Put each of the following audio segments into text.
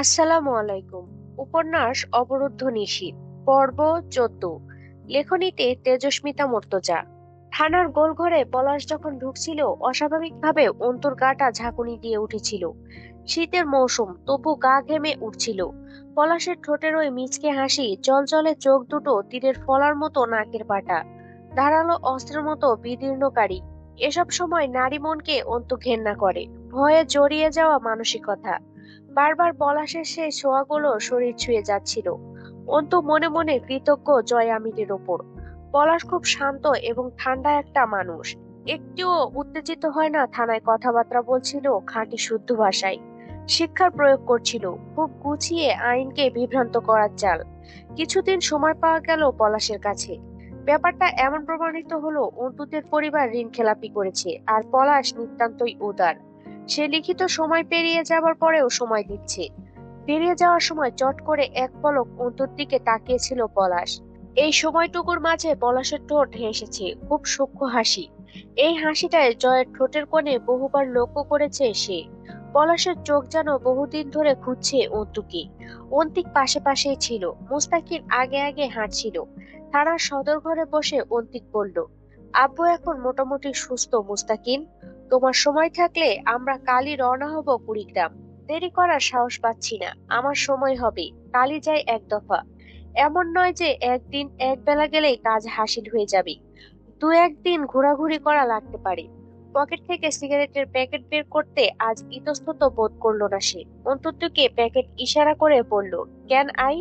আসসালামু আলাইকুম। উপন্যাস অবরুদ্ধ নিশীথ, পর্ব চোদ্দ। লেখনীতে তেজস্মিতা মর্তজা। থানার গোলঘরে পলাশ যখন ঢুকছিল, অস্বাভাবিকভাবে অন্তর গাটা ঝাঁকুনি দিয়ে উঠেছিল। শীতের মৌসুম, তবু গা ঘেমে উঠছিল। পলাশের ঠোঁটের ওই মিচকে হাসি জলজলে চোখ দুটো তীরের ফলার মতো নাকের পাটা। ধারালো অস্ত্রের মতো বিদীর্ণকারী এসব সময় নারী মনকে অন্ত ঘেন্না করে। ভয়ে জড়িয়ে যাওয়া মানসিকতা। বারবার পলাশের সেই ছোঁয়াগুলো শরীর ছুঁয়ে যাচ্ছিল। অন্তু মনে মনে কৃতজ্ঞ জয় আমিরের ওপর। পলাশ খুব শান্ত এবং ঠান্ডা একটা মানুষ। একটিও উত্তেজিত হয় না থানায় কথাবার্তা বলছিল খাঁটি শুদ্ধ ভাষায়। শিক্ষার প্রয়োগ করছিল, খুব গুছিয়ে আইনকে বিভ্রান্ত করার চাল। কিছুদিন সময় পাওয়া গেল পলাশের কাছে। ব্যাপারটা এমন প্রমাণিত হলো অন্তুদের পরিবার ঋণ খেলাপি করেছে, আর পলাশ নিতান্তই উদার। সে লিখিত সময় পেরিয়ে যাবার পরেও সময় দিচ্ছে। পেরিয়ে যাওয়ার সময় চট করে এক পলক অন্তর দিকে তাকিয়েছিল পলাশ। এই সময়টুকুর মাঝে পলাশের ঠোঁট হেসেছে, খুব সূক্ষ্ম হাসি। এই হাসিটায় জয়ের ঠোঁটের কোণে বহুবার লক্ষ্য করেছে সে। পলাশের চোখ যেন বহুদিন ধরে খুঁজছে অন্তুকে। অন্তিক পাশে পাশেই ছিল, মুস্তাকির আগে আগে হাঁটছিল। থানার সদর ঘরে বসে অন্তিক বলল আব্বু এখন মোটামুটি সুস্থ মুস্তাকিন তোমার সময় থাকলে আমরা কালই রওনা হব কুড়িগ্রাম। দেরি করার সাহস পাচ্ছি না, আমার সময় হবে, কালই যাই এক দফা। এমন নয় যে একদিন এক বেলা গেলেই কাজ হাসিল হয়ে যাবে। দু একদিন ঘোরাঘুরি করা লাগতে পারে। পকেট থেকে সিগারেটের প্যাকেট বের করতে আজ ইতস্তত বোধ করল না সে। অন্ততকে প্যাকেট ইশারা করে বলল ক্যান আই?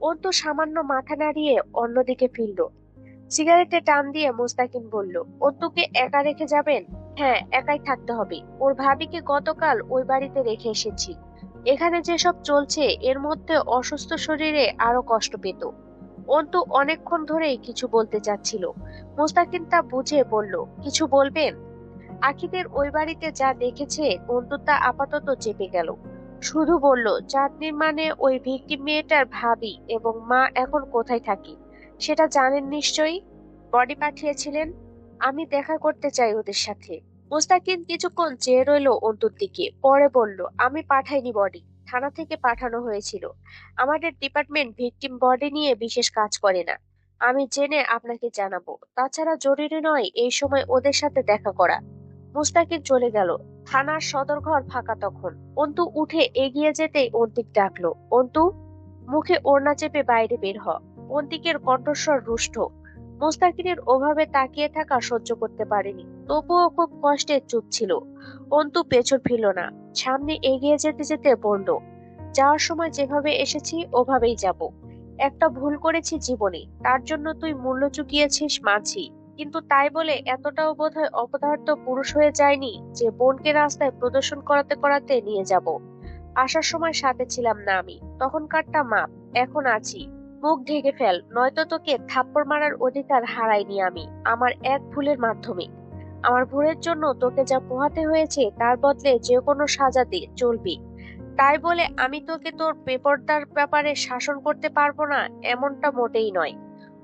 অন্ত সামান্য মাথা নাড়িয়ে অন্যদিকে ফিরল। সিগারেটে টান দিয়ে মোস্তাকিম বলল অন্তুকে একা রেখে যাবেন? হ্যাঁ একাই থাকতে হবে। ওর ভাবিকে গতকাল ওই বাড়িতে রেখে এসেছি। এখানে যেসব চলছে, এর মধ্যে অসুস্থ শরীরে আরও কষ্ট পেত। অন্তু অনেকক্ষণ ধরেই কিছু বলতে চাচ্ছিল। মোস্তাকিম তা বুঝে বলল, কিছু বলবেন? আখিদের ওই বাড়িতে যা দেখেছে অন্তু তা আপাতত চেপে গেল। শুধু বলল, চাঁদনির মানে ওই ভিকটিম মেয়েটার ভাবি এবং মা এখন কোথায় থাকি? সেটা জানেন নিশ্চয়ই? বডি পাঠিয়েছিলেন। আমি দেখা করতে চাই ওদের সাথে। মোস্তাকিম কিছুক্ষণ চেয়ে রইল অন্তুর দিকে। পরে বলল, আমি পাঠাইনি বডি। থানা থেকে পাঠানো হয়েছিল। আমাদের ডিপার্টমেন্ট ভিকটিম বডি নিয়ে বিশেষ কাজ করে না। আমি জেনে আপনাকে জানাব। তাছাড়া জরুরি নয় এই সময় ওদের সাথে দেখা করা। মুস্তাকিম চলে গেল। থানার সদর ঘর ফাঁকা তখন। অন্তু উঠে এগিয়ে যেতেই অন্তিক ডাকলো, অন্তু, মুখে ওড়না চেপে বাইরে বের হ। অন্তিকের কণ্ঠস্বর রুষ্ট। মোস্তাকিনের ওভাবে তাকিয়ে থাকা সহ্য করতে পারেনি। তবুও খুব কষ্টে চুপ ছিল। অন্তু পেছন ফিরল না। সামনে এগিয়ে যেতে যেতে বলল, যাওয়ার সময় যেভাবে এসেছি, ওভাবেই যাব। একটা ভুল করেছি জীবনে। তার জন্য তুই মূল্য চুকিয়েছিস মাঝি। কিন্তু তাই বলে এতটাও বোধহয় অপদার্থ পুরুষ হয়ে যায়নি যে বোনকে রাস্তায় প্রদর্শন করাতে করাতে নিয়ে যাব। আসার সময় সাথে ছিলাম না আমি। তখনকারটা মাপ। এখন আছি। মুখ ঢেকে ফেল, নয়তো তোকে থাপ্পড় মারার অধিকার হারাইনি আমি, আমার এক ভুলের মাধ্যমে। আমার ভুলের জন্য তোকে যা পোহাতে হয়েছে তার বদলে যে কোনো সাজা দে, চলবি। তাই বলে আমি তোকে তোর বেপরদার ব্যাপারে শাসন করতে পারব না, এমনটা মোটেই নয়।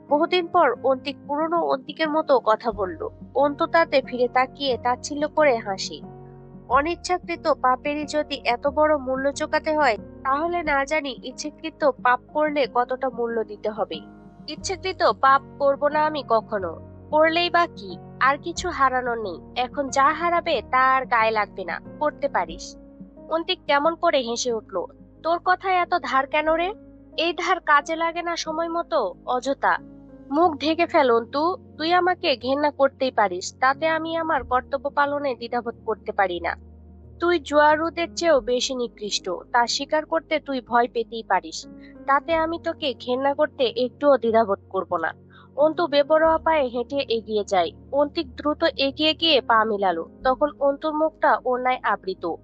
বহুদিন পর অন্তিক পুরনো অন্তিকের মতো কথা বলল। অন্ত তাতে ফিরে তাকিয়ে তাচ্ছিল্য করে হাসি। অনিচ্ছাকৃত পাপেরই যদি এত বড় মূল্য চোকাতে হয় তাহলে না জানি ইচ্ছেকৃত পাপ করলে কতটা মূল্য দিতে হবে। ইচ্ছেকৃত পাপ করব না আমি কখনো। করলেই বা কি? আর কিছু হারানোর নেই। এখন যা হারাবে তা আর গায়ে লাগবে না। করতে পারিস। অন্তিক কেমন করে হেসে উঠল, তোর কথায় এত ধার কেন রে? এই ধার কাজে লাগে না সময় মতো, অযথা। মুখ ঢেকে ফেল, অন্তু। তুই আমাকে ঘেন্না করতেই পারিস, তাতে আমি আমার কর্তব্য পালনে দ্বিধাবোধ করতে পারি না। তুই জোয়ারুদের চেয়েও বেশি নিকৃষ্ট, তা স্বীকার করতে তুই ভয় পেতেই পারিস। তাতে আমি তোকে ঘেন্না করতে একটুও দ্বিধাবোধ করব না। অন্তু বেপরোয়া পায়ে হেঁটে এগিয়ে যায়। অন্তিক দ্রুত এগিয়ে গিয়ে পা মিলালো। তখন অন্তুর মুখটা ওনায় আবৃত।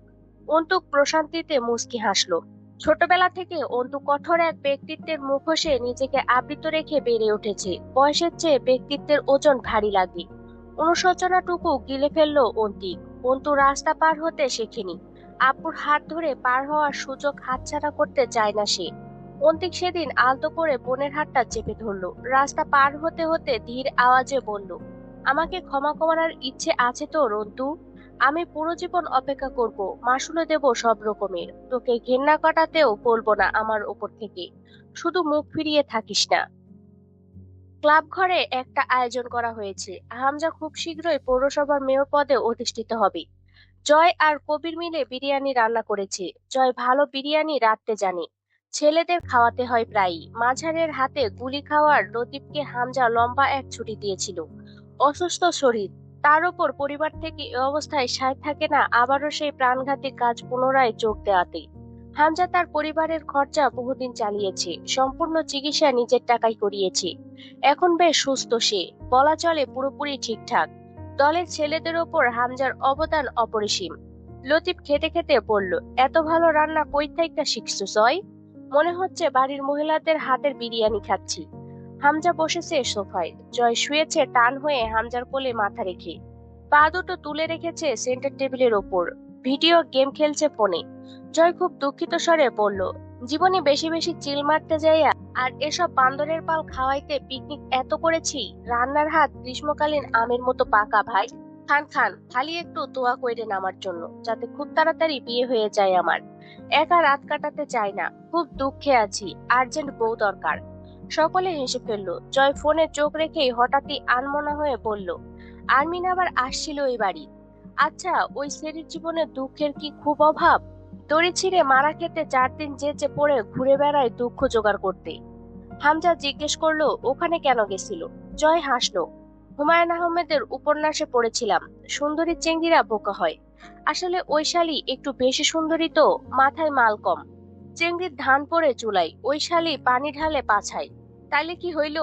অন্তুক প্রশান্তিতে মুস্কি হাসলো। ছোটবেলা থেকে অন্তু কঠোর এক ব্যক্তিত্বের মুখোশে নিজেকে আবৃত রেখে বেড়ে উঠেছে। বয়সের চেয়ে ব্যক্তিত্বের ওজন ভারী লাগে। অনুশোচনাটুকু গিলে ফেলল অন্তিক অন্তু রাস্তা পার হতে শেখেনি। আপুর হাত ধরে পার হওয়ার সুযোগ হাতছাড়া করতে চায় না সে। অন্তিক সেদিন আলতো করে বোনের হাতটা চেপে ধরলো। রাস্তা পার হতে হতে ধীর আওয়াজে বলল, আমাকে ক্ষমা করার ইচ্ছে আছে তো রন্তু আমি পুরো জীবন অপেক্ষা করব। মাসুলে দেব সব রকমের। তোকে ঘেন্না কাটাতেও বলব না আমার ওপর থেকে। শুধু মুখ ফিরিয়ে থাকিস না। ক্লাব ঘরে একটা আয়োজন করা হয়েছে। হামজা খুব শীঘ্রই পৌরসভার মেয়র পদে অধিষ্ঠিত হবে। জয় আর কবির মিলে বিরিয়ানি রান্না করেছে। জয় ভালো বিরিয়ানি রাঁধতে জানে। ছেলেদের খাওয়াতে হয় প্রায়ই। মাঝারের হাতে গুলি খাওয়ার লতিফকে হামজা লম্বা এক ছুটি দিয়েছিল। অসুস্থ শরীর। তার উপর পরিবার থেকে এ অবস্থায় সায় থাকে না আবারও সেই প্রাণঘাতী কাজ পুনরায় যোগ দেওয়াতে। হামজা তার পরিবারের খরচা বহুদিন চালিয়েছে, সম্পূর্ণ চিকিৎসা নিজের টাকায় করিয়েছে। এখন বেশ সুস্থ সে, বলা চলে পুরোপুরি ঠিকঠাক। দলের ছেলেদের ওপর হামজার অবদান অপরিসীম। লতিফ খেতে খেতে বলল, এত ভালো রান্না কই থেকে শিখছো, জয়? মনে হচ্ছে বাড়ির মহিলাদের হাতের বিরিয়ানি খাচ্ছি। হামজা বসেছে সোফায়। জয় শুয়েছে টান হয়ে হামজার কোলে মাথা রেখে। পা দুটো তুলে রেখেছে সেন্টার টেবিলের ওপর। ভিডিও গেম খেলছে ফোনে। জয় খুব দুঃখিত স্বরে বলল, জীবনে বেশি বেশি চিল মারতে যাইয়া আর এসব বান্দরের পাল খাওয়াইতে পিকনিক এত করেছি, রান্নার হাত গ্রীষ্মকালীন আমের মতো পাকা ভাই। খান খান, খালি একটু তোয়া কইরেন আমার জন্য, যাতে খুব তাড়াতাড়ি বিয়ে হয়ে যায় আমার। একা রাত কাটাতে চাই না, খুব দুঃখে আছি, আর্জেন্ট বউ দরকার। সকলে হেসে ফেলল। জয় ফোনে চোখ রেখেই হঠাৎই আনমনা হয়ে বলল, আর্মিন আবার আসছিল এই বাড়ি। আচ্ছা ওই সেরির জীবনে দুঃখের কি খুব অভাব? দড়ি ছিঁড়ে মারা খেতে চার দিন যেচে পড়ে ঘুরে বেড়ায় দুঃখ জোগাড় করতে হামজা জিজ্ঞেস করল, ওখানে কেন গেছিল? জয় হাসলো, হুমায়ুন আহমেদের উপন্যাসে পড়েছিলাম, সুন্দরী চেঙ্গিরা বোকা হয়। আসলে ওই শালি একটু বেশি সুন্দরী তো, মাথায় মাল কম। চেঙ্গির ধান পরে চুলাই, ওই শালি পানি ঢালে পাছায়। তাইলে কি হইল?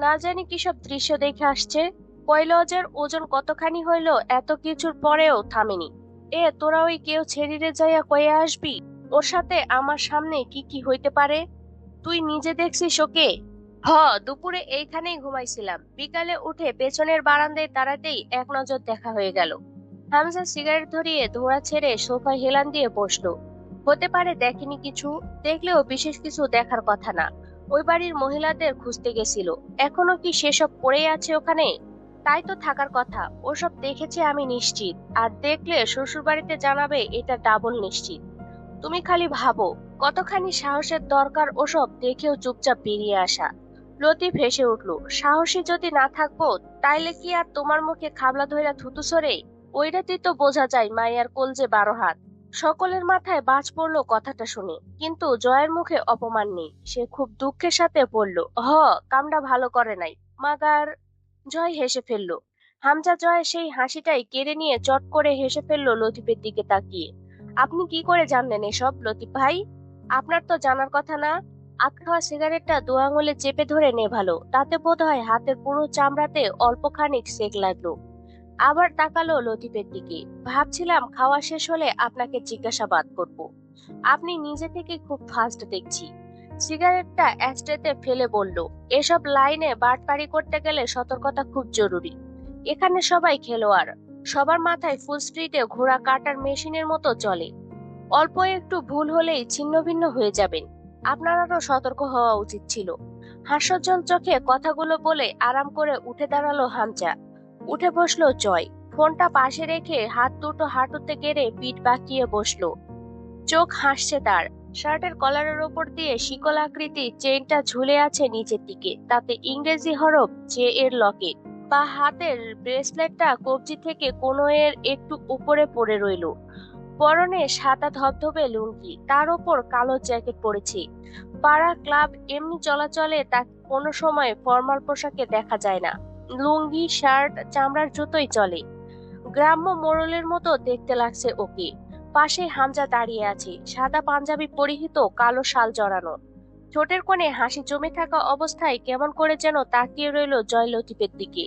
না জানি কি সব দৃশ্য দেখে আসছে। কয়লজের ওজন কতখানি হইল, এত কিছুর পরেও থামেনি। এ, তোরা ওই কেউ ছেড়িরে যাইয়া কয়ে আসবি? ওর সাথে আমার সামনে কি কি হইতে পারে? তুই নিজে দেখছিস ওকে? হ, দুপুরে এইখানেই ঘুমাইছিলাম। বিকালে উঠে পেছনের বারান্দায় দাঁড়াতেই এক নজর দেখা হয়ে গেল। হামজা সিগারেট ধরিয়ে ধোঁয়া ছেড়ে সোফায় হেলান দিয়ে বসল। হতে পারে দেখেনি কিছু, দেখলেও বিশেষ কিছু দেখার কথা না। ওই বাড়ির মহিলাদের খুঁজতে গেছিল। এখনও কি সেসব পড়ে আছে ওখানে? তাই তো থাকার কথা। ওসব দেখেছে আমি নিশ্চিত। আর দেখলে শ্বশুর বাড়িতে জানাবে এটা ডাবল নিশ্চিত। তুমি খালি ভাবো, কতখানি সাহসের দরকার ওসব দেখেও চুপচাপ বেরিয়ে আসা। লতিফ হেসে উঠল, সাহসী যদি না থাকব, তাইলে কি আর তোমার মুখে খাবলা ধইরা থুতু সরে? ওইটাতেই তো বোঝা যায় মাইয়ার কোলজে বারো হাত। সকলের মাথায় বাজ পড়ল কথাটা শুনে, কিন্তু জয়ের মুখে অপমান নেই। সে খুব দুঃখের সাথে বলল, হ, কামটা ভালো করে নাই। মাগার জয় হেসে ফেলল। হামজা জয় সেই হাসিটাই কেড়ে নিয়ে চট করে হেসে ফেলল লতিফের দিকে তাকিয়ে। আপনি কি করে জানলেন এসব, লতিফ ভাই? আপনার তো জানার কথা না। আত খাওয়া সিগারেটটা দু আঙুলে চেপে ধরে নেভালো তাতে বোধ হয় হাতের পুরো চামড়াতে অল্প খানিক সেক লাগল। আবার তাকালো লতিফের দিকে। ভাবছিলাম খাওয়া শেষ হলে আপনাকে জিজ্ঞাসাবাদ করব। আপনি নিজে থেকে খুব ফাস্ট দেখছি। সিগারেটটা অ্যাস্ট্রেতে ফেলে বলল, এসব লাইনে বাটপাড়ি করতে গেলে সতর্কতা খুব জরুরি। এখানে সবাই খেলোয়াড়। সবার মাথায় ফুল স্ট্রিটে ঘোড়া কাটার মেশিনের মতো চলে। অল্প একটু ভুল হলেই ছিন্ন ভিন্ন হয়ে যাবেন। আপনার আরও সতর্ক হওয়া উচিত ছিল হাস্যজ্জ্বল চোখে কথাগুলো বলে আরাম করে উঠে দাঁড়াল হামচা উঠে বসল জয়। ফোনটা পাশে রেখে হাত দুটো হাঁটুতে গেড়ে পিঠ বাঁকিয়ে বসল। চোখ হাসছে তার। শার্টের কলারের ওপর দিয়ে শিকল আকৃতি চেইনটা ঝুলে আছে নিচের দিকে। তাতে ইংরেজি হরফ জে এর লকেট বা হাতের ব্রেসলেটটা কবজি থেকে কোনো এর একটু উপরে পড়ে রইল। পরনে সাদা ধবধবে লুঙ্গি। তার ওপর কালো জ্যাকেট পরেছে পাড়া ক্লাব এমনি চলাচলে তা কোনো সময় ফর্মাল পোশাকে দেখা যায় না। লুঙ্গি, শার্ট, চামড়ার জুতোই চলে। গ্রাম্য মোড়লের মতো দেখতে লাগছে ওকে। পাশে হামজা দাঁড়িয়ে আছে। সাদা পাঞ্জাবি পরিহিত কালো শাল জড়ানো। ঠোঁটের কোণে হাসি জমে থাকা অবস্থায় কেমন করে যেন তাকিয়ে রইল জয় লতিফের দিকে।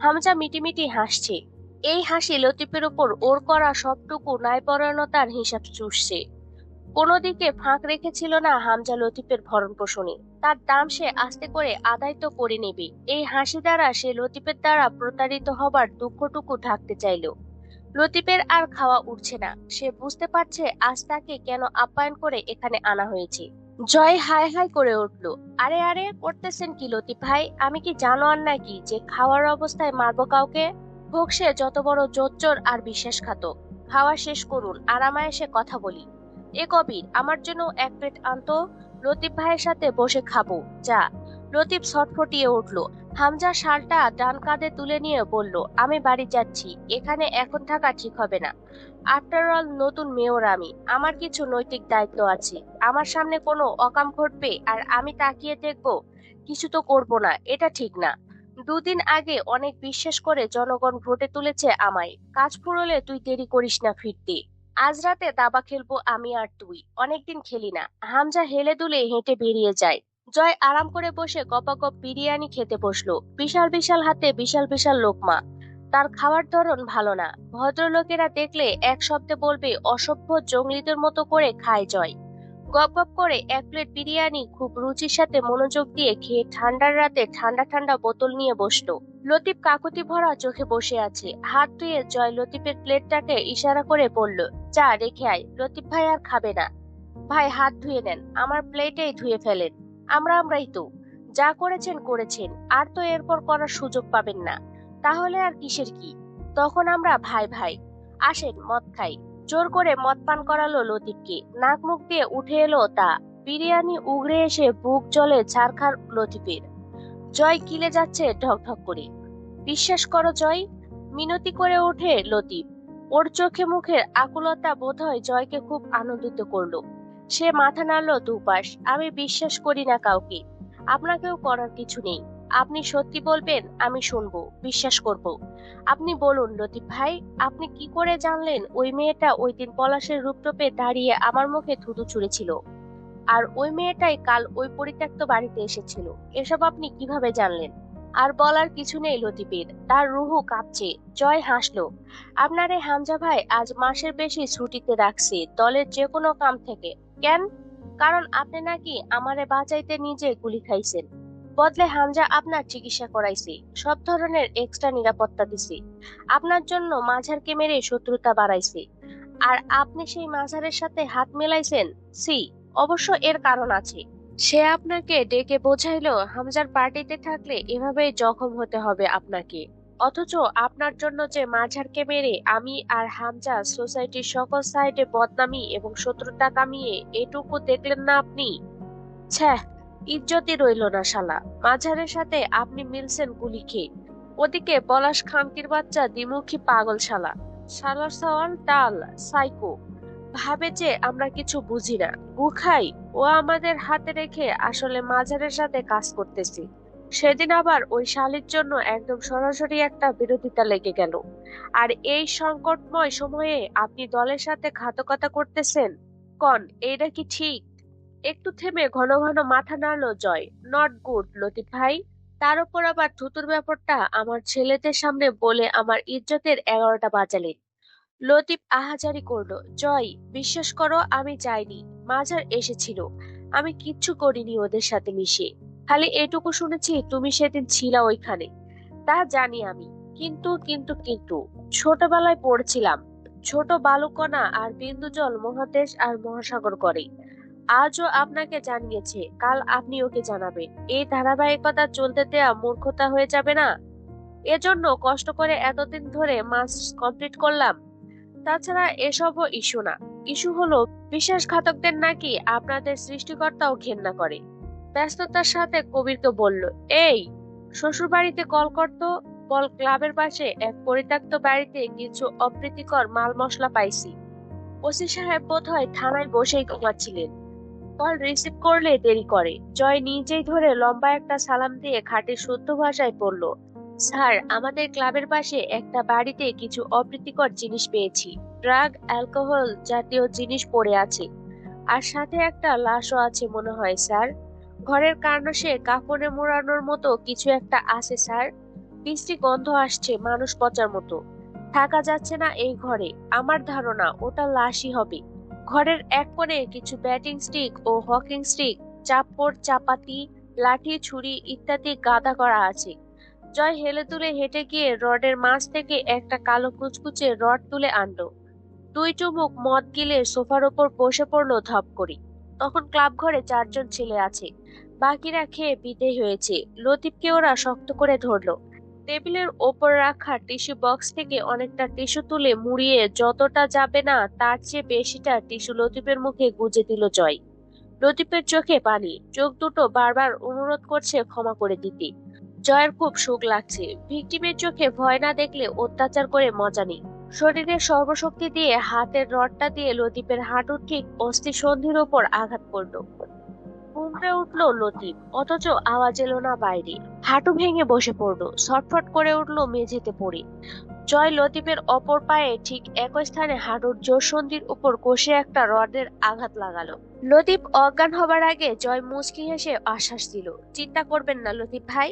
হামজা মিটিমিটি হাসছে। এই হাসি লতিফের উপর ওর করা সবটুকু ন্যায়পরায়ণতার হিসাব চুষছে। কোনো দিকে ফাঁক রেখেছিল না হামজা লতিফের ভরণ পোষণে তার দাম সে আস্তে করে আদায় তো করে নেবে। এই হাসি দ্বারা সে লতিফের দ্বারা প্রতারিত হবার দুঃখটুকু ঢাকতে চাইল। লতিফের আর খাওয়া উঠছে না। সে বুঝতে পারছে আজ তাকে কেন আপ্যায়ন করে এখানে আনা হয়েছে। জয় হাই হাই করে উঠল। আরে আরে, করতেছেন কি লতিফ ভাই? আমি কি জানো আর নাকি যে খাওয়ার অবস্থায় মারবো কাউকে? হোক সে যত বড় জোচ্চর আর বিশ্বাসঘাতক। খাওয়া শেষ করুন আরামায় এসে কথা বলি। এ কবির, আমার জন্য এক প্লেট আনতো। লতিফ ভাইয়ের সাথে বসে খাব। যা। লতিফ ছটফটিয়ে উঠল। হামজা শালটা ডান কাঁধে তুলে নিয়ে বলল, আমি বাড়ি যাচ্ছি, এখানে এখন থাকা ঠিক হবে না। আফটার অল নতুন মেয়র আমি, আমার কিছু নৈতিক দায়িত্ব আছে। আমার সামনে কোনো অকাম ঘটবে আর আমি তাকিয়ে দেখব, কিছু তো করব না, এটা ঠিক না। দুদিন আগে অনেক বিশ্বাস করে জনগণ ভোটে তুলেছে আমায়। কাজ ফুরলে তুই দেরি করিস না ফিরতে। আজ রাতে দাবা খেলব আমি আর তুই, অনেকদিন খেলি না। হামজা হেলে দুলে হেঁটে বেরিয়ে যায়। জয় আরাম করে বসে গপাগপ বিরিয়ানি খেতে বসল। বিশাল বিশাল হাতে বিশাল বিশাল লোকমা। তার খাওয়ার ধরন ভালো না। ভদ্রলোকেরা দেখলে এক শব্দে বলবে, অসভ্য জঙ্গলিদের মতো করে খায় জয়। গপ গপ করে এক প্লেট বিরিয়ানি খুব রুচির সাথে মনোযোগ দিয়ে খেয়ে ঠান্ডার রাতে ঠান্ডা ঠান্ডা বোতল নিয়ে বসল। লতিফ কাকুতি ভরা চোখে বসে আছে। হাত ধুয়ে জয় লতিফের প্লেটটাকে ইশারা করে বলল চা রেখে আয়। লতিফ ভাই আর খাবে না। ভাই, হাত ধুয়ে নেন। আমার প্লেটেই ধুয়ে ফেলেন। আমরা আমরাই তো। যা করেছেন করেছেন, আর তো এরপর করার সুযোগ পাবেন না। তাহলে আর কিসের কি? তখন আমরা ভাই ভাই, আসেন, মদ খাই। জোর করে মদ পান করালো লতিফকে। নাক মুখ দিয়ে উঠে এলো তা। বিরিয়ানি উগড়ে এসে বুক জলে ছারখার লতিফের। জয় কিলে যাচ্ছে ঢক ঢক করে। বিশ্বাস করো জয়? মিনতি করে ওঠে লতিফ। ওর চোখে মুখের আকুলতা বোধ হয় জয়কে খুব আনন্দিত করল। সে মাথা নাড়ল দুপাশ। আমি বিশ্বাস করি না কাউকে। আপনাকেও করার কিছু নেই। আপনি সত্যি বলবেন, আমি শুনব, বিশ্বাস করব। আপনি বলুন, লতিফ ভাই, আপনি কি করে জানলেন ওই মেয়েটা ওই দিন পলাশের রূপটোপে দাঁড়িয়ে আমার মুখে থুতু ছুঁড়েছিল? আর ওই মেয়েটাই কাল ওই পরিত্যক্ত বাড়িতে এসেছিল। এসব আপনি কীভাবে জানলেন? আর বলার কিছু নেই লতিফের। তার রুহু কাঁপছে, জয় হাসলো। আপনার হামজা ভাই আজ মাসের বেশি ছুটিতে রাখছে দলের যে কোনো কাম থেকে। কেন? কারণ আপনি নাকি আমারে বাঁচাইতে নিজে গুলি খাইছেন। বদলে হামজা আপনার চিকিৎসা করাইছে, সব ধরনের এক্সট্রা নিরাপত্তা দিছে। আপনার জন্য মাঝারকে মেরে শত্রুতা বাড়াইছে। আর আপনি সেই মাঝারের সাথে হাত মেলাইছেন? সি অবশ্য এর কারণ আছে। সে আপনাকে ডেকে বোঝাইলো, হামজার পার্টিতে থাকলে এভাবেই জখম হতে হবে আপনাকে। অথচ আপনার জন্য যে মাঝারকে মেরে আমি আর হামজা সোসাইটির সকল সাইডে বদনামি এবং শত্রুতা কামিয়ে এটুকু দেখলেন না আপনি? ছ্যাঃ, ইজ্জতই রইল না শালা। মাঝারের সাথে আপনি মিলছেন গুলি খেয়ে। ওদিকে পলাশ খানকির বাচ্চা দ্বিমুখী পাগল শালা। শালার সওয়াল টাল, সাইকো। ভাবে যে আমরা কিছু বুঝি না। গুখাই ও আমাদের হাতে রেখে আসলে মাঝারের সাথে কাজ করতেছি। সেদিন আবার ওই শালির জন্য একদম সরাসরি একটা বিরোধিতা লেগে গেল। আর এই সংকটময় সময়ে আপনি দলের সাথে ঘাতকতা করতেছেন? কন, এইটা কি ঠিক? একটু থেমে ঘন ঘন মাথা নাড়লো জয়। নট গুড লতিফ ভাই। তার উপর আবার থুতুর ব্যাপারটা আমার ছেলেদের সামনে বলে আমার ইজ্জতের এগারোটা বাজালেন লতিফ আহাজারি করল, জয়, বিশ্বাস করো, আমি যাইনি। মাঝার এসেছিল। আমি কিচ্ছু করিনি ওদের সাথে মিশে। খালি এটুকু শুনেছি তুমি সেদিন ছিলা ওইখানে। তা জানি আমি। কিন্তু কিন্তু কিন্তু, ছোটবেলায় পড়ছিলাম। ছোট বালুকণা আর বিন্দু জল মহাদেশ আর মহাসাগর করে। আজও আপনাকে জানিয়েছে, কাল আপনি ওকে জানাবেন। এই ধারাবাহিকতা চলতে দেয়া মূর্খতা হয়ে যাবে না? এজন্য কষ্ট করে এতদিন ধরে মাস কমপ্লিট করলাম। তাছাড়া এসবও ইস্যু না। ইস্যু হলো বিশ্বাসঘাতকদের নাকি আপনাদের সৃষ্টিকর্তাও ঘেন্না করে। ব্যস্ততার সাথে কবিরকে বলল, এই শ্বশুর বাড়িতে কল করতো বল, ক্লাবের পাশে এক পরিত্যক্ত বাড়িতে কিছু অপ্রীতিকর মাল মশলা পাইছি। ওসি সাহেব বোধ হয় থানায় বসেই ঘুমাচ্ছিলেন। কল রিসিভ করলে দেরি করে। জয় নিজেই ধরে লম্বা একটা সালাম দিয়ে খাটের শুদ্ধ ভাষায় পড়ল স্যার, আমাদের ক্লাবের পাশে একটা বাড়িতে কিছু অপ্রীতিকর জিনিস পেয়েছি। ড্রাগ, অ্যালকোহল জাতীয় জিনিস পড়ে আছে। আর সাথে একটা লাশও আছে মনে হয়, স্যার। ঘরের কার্নশে কাপড়ে মোড়ানোর মতো কিছু একটা আছে, স্যার। বৃষ্টি গন্ধ আসছে, মানুষ পচার মতো। থাকা যাচ্ছে না এই ঘরে। আমার ধারণা, ওটা লাশই হবে। ঘরের এক কোণে কিছু ব্যাটিং স্টিক ও হকিং স্টিক, চাপড়, চাপাতি, লাঠি, ছুরি ইত্যাদি গাদা করা আছে। জয় হেলে তুলে হেঁটে গিয়ে রডের মাছ থেকে একটা কালো কুচকুচে রড তুলে আনলো। দুই চুমুক মদ গিলে সোফার ওপর বসে পড়ল ধপ করি। তখন ক্লাব ঘরে চারজন ছেলে আছে। বাকিরা খেয়ে বিদেয় হয়েছে। লতিফকে ওরা শক্ত করে ধরলো। টেবিলের ওপর রাখা টিস্যু বক্স থেকে অনেকটা টিস্যু তুলে মুড়িয়ে যতটা যাবে না, তার চেয়ে বেশিটা টিস্যু লতিফের মুখে গুজে দিল জয়। লতিফের চোখে পানি। চোখ দুটো বারবার অনুরোধ করছে ক্ষমা করে দিতে। জয়ের খুব সুখ লাগছে। ভিকটিমের চোখে ভয় না দেখলে অত্যাচার করে মজা নেই। শরীরের সর্বশক্তি দিয়ে হাতের রডটা দিয়ে লতিফের হাঁটুর ঠিক অস্থি সন্ধির ওপর আঘাত করল। কুমড়ে উঠল লতিফ, অথচ আওয়াজ এলো না বাইরে। হাঁটু ভেঙে বসে পড়ল, ছটফট করে উঠল মেঝেতে পড়ে। জয় লতিফের অপর পায়ে ঠিক একই স্থানে হাঁটুর জোর সন্ধির উপর কষে একটা রডের আঘাত লাগালো। লতিফ অজ্ঞান হবার আগে জয় মুচকি হেসে আশ্বাস দিল, চিন্তা করবেন না লতিফ ভাই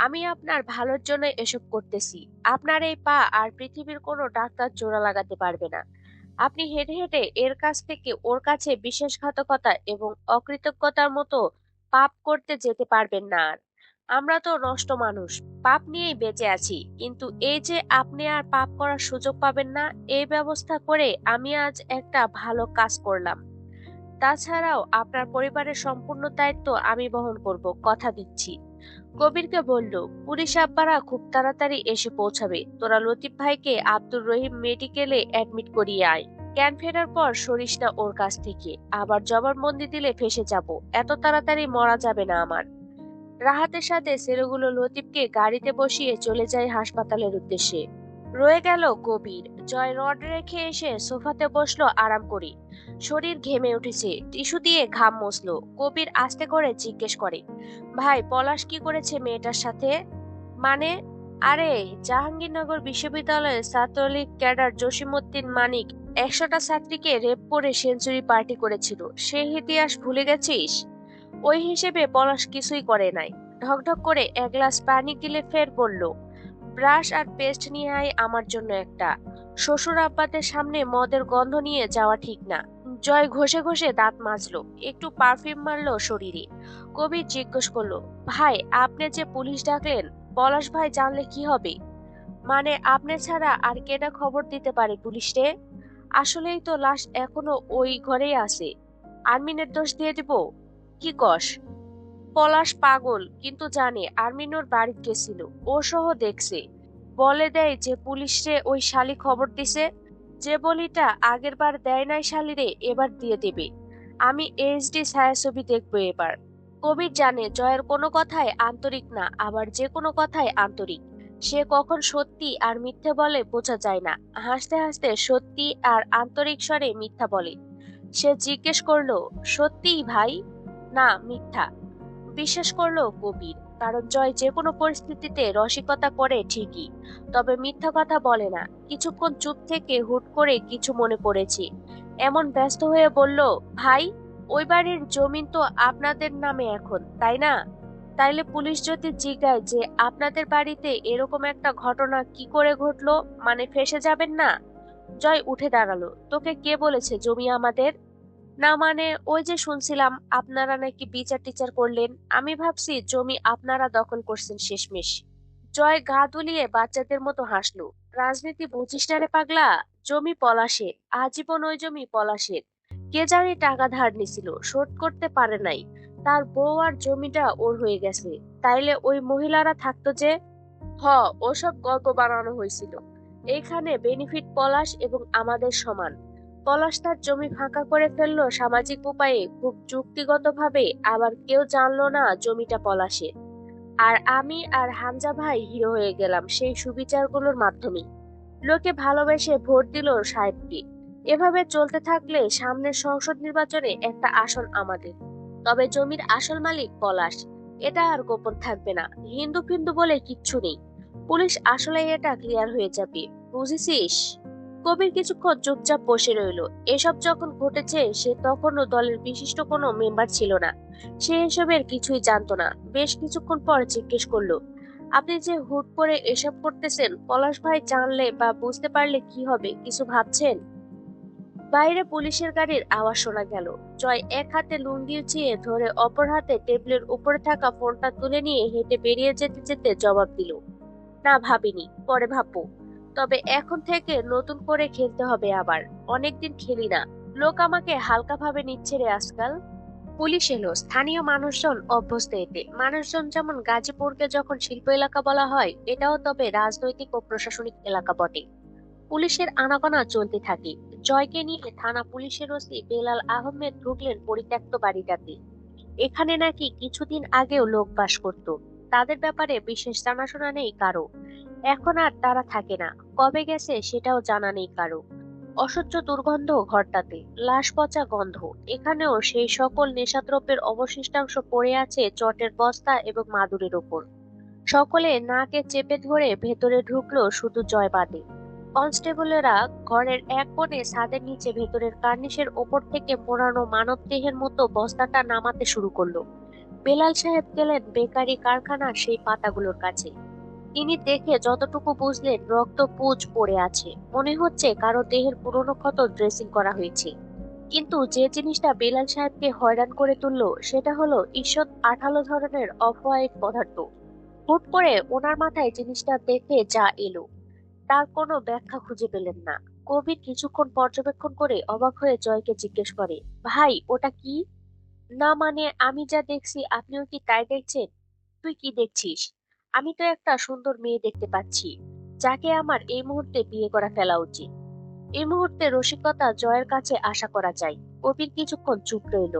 আমি আপনার ভালোর জন্য এসব করতেছি। আপনার এই পা আর পৃথিবীর কোনো ডাক্তার জোড়া লাগাতে পারবে না। আপনি হেঁটে হেঁটে এর কাছ থেকে ওর কাছে বিশ্বাসঘাতকতা এবং অকৃতজ্ঞতার মতো পাপ করতে যেতে পারবেন না আর। আমরা তো নষ্ট মানুষ, পাপ নিয়েই বেঁচে আছি, কিন্তু এই যে আপনি আর পাপ করার সুযোগ পাবেন না এই ব্যবস্থা করে আমি আজ একটা ভালো কাজ করলাম। তাছাড়াও আপনার পরিবারের সম্পূর্ণ দায়িত্ব আমি বহন করব, কথা দিচ্ছি। কবিরকে বলল, পুলিশ আব্বারা খুব তাড়াতাড়ি এসে পৌঁছাবে। তোরা লতিফ ভাইকে আব্দুর রহিম মেডিকেলে অ্যাডমিট করিয়ে আয়। ক্যান ফেরার পর সরিস না ওর কাছ থেকে। আবার জবানবন্দি দিলে ফেসে যাব। এত তাড়াতাড়ি মরা যাবে না আমার। রাহাতের সাথে ছেলেগুলো লতিফকে গাড়িতে বসিয়ে চলে যায় হাসপাতালের উদ্দেশ্যে। রয়ে গেল কবির জয় রড রেখে এসে সোফাতে বসল আরাম করি শরীর ঘেমে উঠেছে, টিস্যু দিয়ে ঘাম মুছলো কবির আস্তে করে জিজ্ঞেস করে, ভাই, পলাশ কি করেছে মেয়েটার সাথে? মানে? আরে, জাহাঙ্গীরনগর বিশ্ববিদ্যালয়ের ছাত্রলীগ ক্যাডার জসিমউদ্দিন মানিক একশোটা ছাত্রীকে রেপ করে সেঞ্চুরি পার্টি করেছিল। সেই ইতিহাস ভুলে গেছিস? ওই হিসেবে পলাশ কিছুই করে নাই। ঢকঢক করে এক গ্লাস পানি গিলে ফের বলল ব্রাশ আর পেস্ট নিয়ে আয় আমার জন্য একটা। শ্বশুর আব্বাদের সামনে মদের গন্ধ নিয়ে যাওয়া ঠিক না। জয় ঘষে ঘষে দাঁত মাজলো, একটু পারফিউম মারলো শরীরে। কবির জিজ্ঞেস করল, ভাই, আপনি যে পুলিশ ডাকলেন, পলাশ ভাই জানলে কি হবে? মানে আপনি ছাড়া আর কেডা খবর দিতে পারে পুলিশে? আসলেই তো লাশ এখনও ওই ঘরেই আছে। আর্মিনের দোষ দিয়ে দিব? কি কস? পলাশ পাগল, কিন্তু জানে আর্মিন বাড়ি গেছিল। ও সহ দেখছে। বলে দেয় যে পুলিশে ওই শালি খবর দিছে যে বলিটা আগের বার দেয় নাই শালিরে, এবার দিয়ে দেবে। আমি এইচডি ছায়াছবি দেখব এবার। কবির জানে জয়ের কোনো কথায় আন্তরিক না, আবার যে কোনো কথায় আন্তরিক। সে কখন সত্যি আর মিথ্যে বলে বোঝা যায় না। হাসতে হাসতে সত্যি আর আন্তরিক স্বরে মিথ্যা বলে। সে জিজ্ঞেস করল, সত্যিই ভাই? না, মিথ্যা। বিশ্বাস করল কবির। কারণ জয় যে কোনো পরিস্থিতিতে রসিকতা করে ঠিকই। তবে মিথ্যা কথা বলে না। কিছুক্ষণ চুপ থেকে হুট করে কিছু মনে পড়েছে এমন ব্যস্ত হয়ে বলল, ভাই, ওই বাড়ির জমিন তো আপনাদের নামে এখন, তাই না? তাইলে পুলিশ যদি জিজ্ঞায় যে আপনাদের বাড়িতে এরকম একটা ঘটনা কি করে ঘটলো মানে ফেসে যাবেন না? জয় উঠে দাঁড়াল। তোকে কে বলেছে জমি আমাদের? না মানে ওই যে শুনছিলাম আপনারা নাকি বিচার টিচার করলেন, আমি ভাবছি জমি আপনারা দখল করছেন শেষমেশ। জয় গা দুলিয়ে বাচ্চাদের মতো হাসলো। রাজনীতি বুঝিস না রে পাগলা, জমি পলাশে, আজীবন ওই জমি পলাশের কে জানি টাকা ধার নিছিল, শোধ করতে পারে নাই। তার বউ আর জমিটা ওর হয়ে গেছে। তাইলে ওই মহিলারা থাকতো যে? হ, ওসব গল্প বানানো হয়েছিল। এখানে বেনিফিট পলাশ এবং আমাদের সমান। পলাশ তার জমি ফাঁকা করে ফেলল। সামাজিক উপায়ে খুব যুক্তিগতভাবে আবার কেউ জানলো না জমিটা পলাশের আর আমি আর হামজা ভাই হিরো হয়ে গেলাম সেই সুবিচারগুলোর মাধ্যমে। লোকে ভালোবেসে ভোট দিল সাহেবকে। এভাবে চলতে থাকলে সামনের সংসদ নির্বাচনে একটা আসন আমাদের। তবে জমির আসল মালিক পলাশ। এটা আর গোপন থাকবে না। হিন্দু ফিন্দু বলে কিচ্ছু নেই। পুলিশ আসলে এটা ক্লিয়ার হয়ে যাবে। বুঝেছিস? কবির কিছুক্ষণ চুপচাপ বসে রইল। এসব যখন ঘটেছে, সে তখনও দলের বিশিষ্ট কোনো মেম্বার ছিল না। সে এসবের কিছুই জানতো না। বেশ কিছুক্ষণ পর জিজ্ঞেস করল, আপনি যে হুট করে এসব করতেছেন, পলাশ ভাই জানলে বা বুঝতে পারলে কি হবে, কিছু ভাবছেন? বাইরে পুলিশের গাড়ির আওয়াজ শোনা গেল। জয় এক হাতে লুঙ্গি উঁচিয়ে ধরে অপর হাতে টেবিলের উপরে থাকা ফোনটা তুলে নিয়ে হেঁটে বেরিয়ে যেতে যেতে জবাব দিল, না, ভাবিনি, পরে ভাববো। তবে এখন থেকে নতুন করে খেলতে হবে আবার। অনেকদিন খেলি না। লোক আমাকে হালকা ভাবে নিচ্ছে রে আজকাল। পুলিশ এলো। স্থানীয় মানুষজন অভ্যস্ত এতে। মানুষজন যেমন গাজীপুরকে যখন শিল্প এলাকা বলা হয়, এটাও তবে রাজনৈতিক ও প্রশাসনিক এলাকা বটে। পুলিশের আনাগোনা চলতে থাকে। জয়কে নিয়ে থানা পুলিশের ওসি বেলাল আহমেদ ঢুকলেন পরিত্যক্ত বাড়িটাতে। এখানে নাকি কিছুদিন আগেও লোক বাস করত। তাদের ব্যাপারে বিশেষ জানাশোনা নেই কারও। এখন আর তারা থাকে না। কবে গেছে সেটাও জানা নেই কারও। অসহ্য দুর্গন্ধ ঘরটাতে লাশ পচা গন্ধ। এখানেও সেই সকল নেশাদ্রব্যের অবশিষ্টাংশ পড়ে আছে চটের বস্তা এবং মাদুরের ওপর। সকলে নাকে চেপে ধরে ভেতরে ঢুকলো শুধু জয় বাদে কনস্টেবলেরা ঘরের এক কোণে ছাদের নিচে ভেতরের কার্নিশের ওপর থেকে মোড়ানো মানব দেহের মতো বস্তাটা নামাতে শুরু করল। বেলাল সাহেব গেলেন বেকারি কারখানার সেই পাতাগুলোর কাছে। তিনি দেখে যতটুকু বুঝলেন, রক্ত পুজ পড়ে আছে। মনে হচ্ছে কারও দেহের পুরনো ক্ষত ড্রেসিং করা হয়েছে। কিন্তু যে জিনিসটা বেলাল সাহেবকে হয়রান করে তুললো, সেটা হলো ঈশ্বর আঠালো ধরনের অফ হোয়াইট পদার্থ। হুট করে ওনার মাথায় জিনিসটা দেখে যা এলো। তার কোনো ব্যাখ্যা খুঁজে পেলেন না। কবির কিছুক্ষণ পর্যবেক্ষণ করে অবাক হয়ে জয়কে জিজ্ঞেস করে, ভাই, ওটা কি? না মানে আমি যা দেখছি, আপনিও কি তাই দেখছেন? তুই কি দেখছিস? আমি তো একটা সুন্দর মেয়ে দেখতে পাচ্ছি, যাকে আমার এই মুহূর্তে বিয়ে করা ফেলা উচিত। এই মুহূর্তে রসিকতা জয়ের কাছে আশা করা যায়। কবির কিছুক্ষণ চুপ রইল।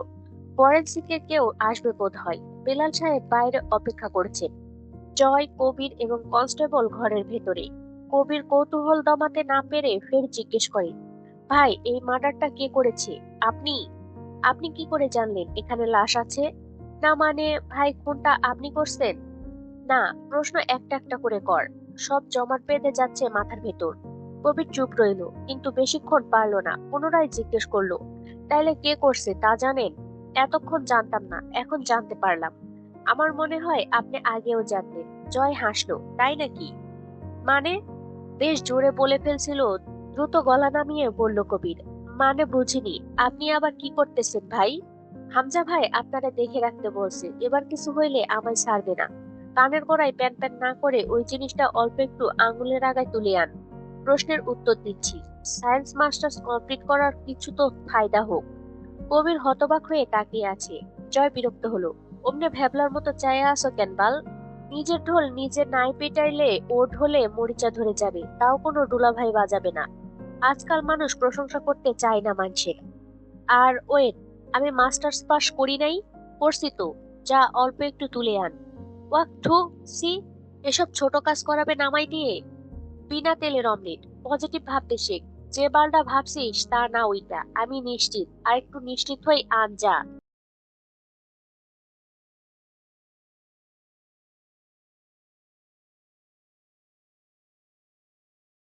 ফরেন্সিকের কেউ আসবে বোধ হয় বেলাল সাহেব বাইরে অপেক্ষা করছেন। জয়, কবির এবং কনস্টেবল ঘরের ভেতরে। কবির কৌতূহল দমাতে না পেরে ফের জিজ্ঞেস করে, ভাই, এই মার্ডারটা কে করেছে? আপনি? আপনি কি করে জানলেন? এখানে লাশ আছে? না মানে ভাই কোনটা আপনি করছেন? না, প্রশ্ন একটা একটা করে কর। সব জমাট বেঁধে যাচ্ছে মাথার ভেতর। কবির চুপ রইল, কিন্তু বেশিক্ষণ পারল না, পুনরায় জিজ্ঞেস করল, তাইলে কে করছে তা জানেন? এতক্ষণ জানতাম না, এখন জানতে পারলাম। আমার মনে হয় আপনি আগেও জানতেন, জয় হাসলো, তাই নাকি? মানে? বেশ জোরে বলে ফেলছিল, দ্রুত গলা নামিয়ে বলল কবির মানে বুঝিনি, আপনি আবার কি করতেছেন ভাই? হামজা ভাই আপনারা দেখে রাখতে বলছে, এবার কিছু হইলে আমায় ছাড়বে না। কানের গোড়ায় প্যান প্যান না করে ওই জিনিসটা অল্প একটু আঙুলের আগায় তুলে আন। প্রশ্নের উত্তর দিচ্ছি। সায়েন্স মাস্টার্স কমপ্লিট করার কিছু তো ফায়দা হোক। কবির হতবাক হয়ে তাকিয়ে আছে। জয় বিরক্ত হলো। অমনে ভ্যাবলার মতো চায়া আসো কেন বাল? নিজের ঢোল নিজে নাই পেটাইলে ও ঢোলে মরিচা ধরে যাবে। তাও কোনো ডুলাভাই বাজাবে না। আজকাল মানুষ প্রশংসা করতে চায় না মানুষের। আর ওয়েট আমি মাস্টার্স পাস করি নাই, করছি তো। যা অল্প একটু তুলে আন। ওয়াক টু সি, এসব ছোট কাজ করাবে নামাই দিয়ে। বিনা তেলের অমলেট, পজিটিভ ভাবতে শেখ। যে বালটা ভাবছিস তা না ওইটা, আমি নিশ্চিত। আর একটু নিশ্চিত হয়ে আন যা